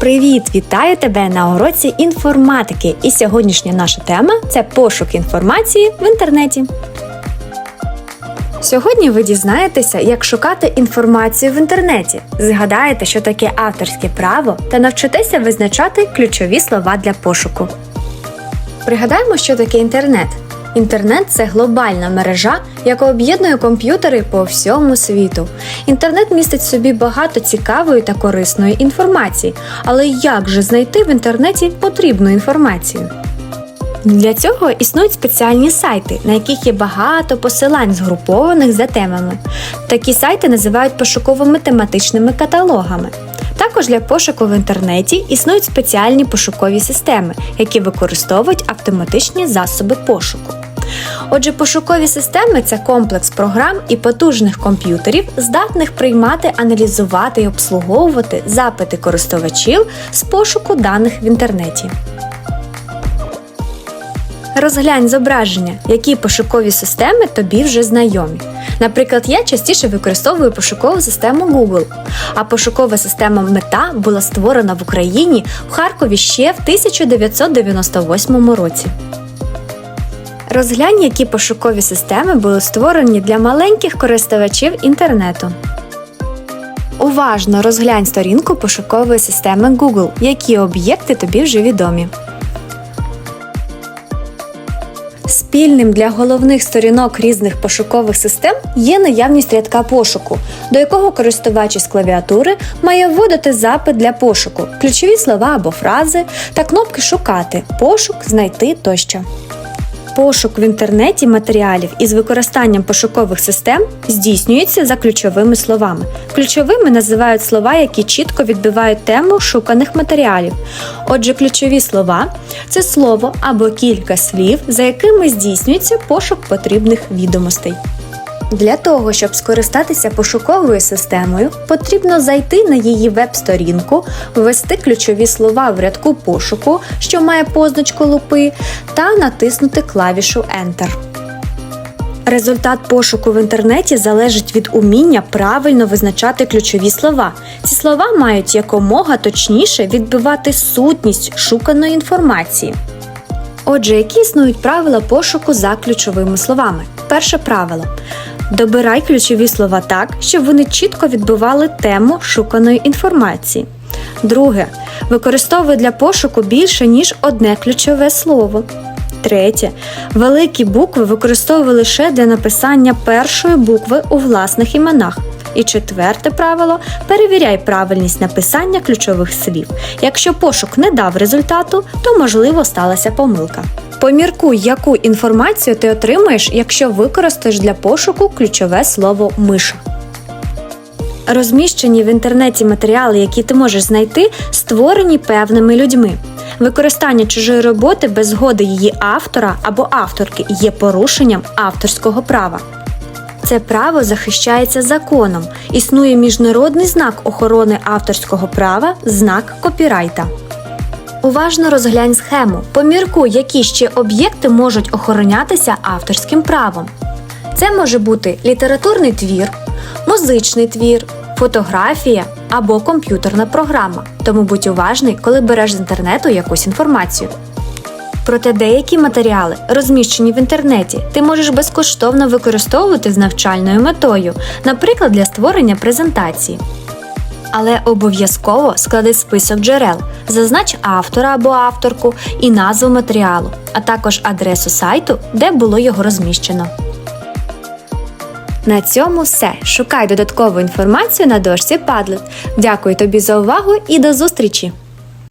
Привіт! Вітаю тебе на уроці інформатики. І сьогоднішня наша тема це пошук інформації в інтернеті. Сьогодні ви дізнаєтеся, як шукати інформацію в інтернеті, згадаєте, що таке авторське право, та навчитеся визначати ключові слова для пошуку. Пригадаємо, що таке інтернет. Інтернет це глобальна мережа, яка об'єднує комп'ютери по всьому світу. Інтернет містить в собі багато цікавої та корисної інформації. Але як же знайти в інтернеті потрібну інформацію? Для цього існують спеціальні сайти, на яких є багато посилань, згрупованих за темами. Такі сайти називають пошуковими тематичними каталогами. Також для пошуку в інтернеті існують спеціальні пошукові системи, які використовують автоматичні засоби пошуку. Отже, пошукові системи це комплекс програм і потужних комп'ютерів, здатних приймати, аналізувати і обслуговувати запити користувачів з пошуку даних в інтернеті. Розглянь зображення, які пошукові системи тобі вже знайомі. Наприклад, я частіше використовую пошукову систему Google, а пошукова система Мета була створена в Україні в Харкові ще в 1998 році. Розглянь, які пошукові системи були створені для маленьких користувачів інтернету. Уважно розглянь сторінку пошукової системи Google, які об'єкти тобі вже відомі. Спільним для головних сторінок різних пошукових систем є наявність рядка пошуку, до якого користувач із клавіатури має вводити запит для пошуку, ключові слова або фрази та кнопки Шукати, пошук, знайти тощо. Пошук в інтернеті матеріалів із використанням пошукових систем здійснюється за ключовими словами. Ключовими називають слова, які чітко відбивають тему шуканих матеріалів. Отже, ключові слова це слово або кілька слів, за якими здійснюється пошук потрібних відомостей. Для того, щоб скористатися пошуковою системою, потрібно зайти на її веб-сторінку, ввести ключові слова в рядку пошуку, що має позначку лупи, та натиснути клавішу Enter. Результат пошуку в інтернеті залежить від уміння правильно визначати ключові слова. Ці слова мають якомога точніше відбивати сутність шуканої інформації. Отже, які існують правила пошуку за ключовими словами? Перше правило. Добирай ключові слова так, щоб вони чітко відбивали тему шуканої інформації. Друге. Використовуй для пошуку більше, ніж одне ключове слово. Третє. Великі букви використовуй лише для написання першої букви у власних іменах. І четверте правило перевіряй правильність написання ключових слів. Якщо пошук не дав результату, то можливо сталася помилка. Поміркуй, яку інформацію ти отримаєш, якщо використаєш для пошуку ключове слово миша. Розміщені в інтернеті матеріали, які ти можеш знайти, створені певними людьми. Використання чужої роботи без згоди її автора або авторки є порушенням авторського права. Це право захищається законом. Існує міжнародний знак охорони авторського права знак копірайта. Уважно розглянь схему. Поміркуй, які ще об'єкти можуть охоронятися авторським правом. Це може бути літературний твір, музичний твір, фотографія або комп'ютерна програма. Тому будь уважний, коли береш з інтернету якусь інформацію. Проте деякі матеріали, розміщені в інтернеті, ти можеш безкоштовно використовувати з навчальною метою, наприклад, для створення презентації. Але обов'язково склади список джерел, зазнач автора або авторку і назву матеріалу, а також адресу сайту, де було його розміщено. На цьому все. Шукай додаткову інформацію на дошці Padlet. Дякую тобі за увагу і до зустрічі!